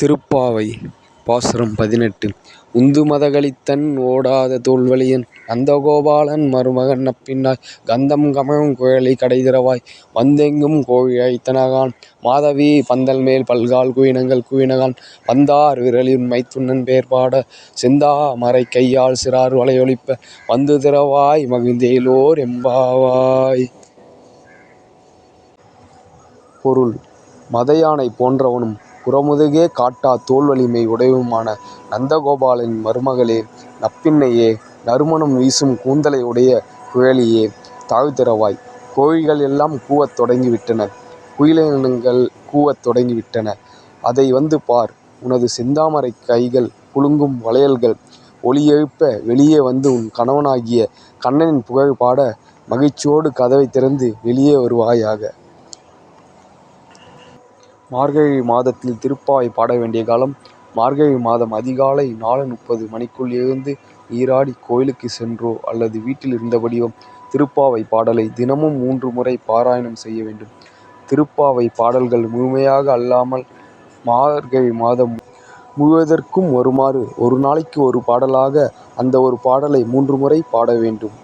திருப்பாவை பாசுரம் பதினெட்டு. உந்து மதகளித்தன் ஓடாத தோல்வழியன் நந்தகோபாலன் மருமகன் அப்பின்னாய். கந்தம் கமழும் குழலி கடைதிரவாய் வந்தெங்கும் கோழி அழைத்தனகான். மாதவி பந்தல் மேல் பல்கால் குயினங்கள் குயினகான் வந்தார் விரலியுன் மைத்துனன் பெயர்பாட செந்தா கையால் சிறார் வளையொலிப்ப வந்து திறவாய் மகிழ்ந்தேலோர் எம்பாவாய். பொருள் மதயானை போன்றவனும் புறமுதுகே காட்டா தோள்வலிமை உடையவுமான நந்தகோபாலனின் மருமகளே நப்பின்னையே நறுமணம் வீசும் கூந்தலை உடைய குழலியே தாழ்திறவாய். கோழிகள் எல்லாம் கூவத் தொடங்கிவிட்டன குயிலினங்கள் கூவத் தொடங்கிவிட்டன அதை வந்து பார் உனது செந்தாமரை கைகள் குலுங்கும் வளையல்கள் ஒளியெழுப்ப வெளியே வந்து உன் கணவனாகிய கண்ணனின் புகழ் பாட மகிழ்ச்சியோடு கதவை திறந்து வெளியே வருவாயாக. மார்கழி மாதத்தில் திருப்பாவை பாட வேண்டிய காலம் மார்கழி மாதம் அதிகாலை நாலு முப்பது மணிக்குள் எழுந்து நீராடி கோயிலுக்கு சென்றோ அல்லது வீட்டில் இருந்தபடியோ திருப்பாவை பாடலை தினமும் மூன்று முறை பாராயணம் செய்ய வேண்டும். திருப்பாவை பாடல்கள் முழுமையாக அல்லாமல் மார்கழி மாதம் முழுவதற்கும் வருமாறு ஒரு நாளைக்கு ஒரு பாடலாக அந்த ஒரு பாடலை மூன்று முறை பாட வேண்டும்.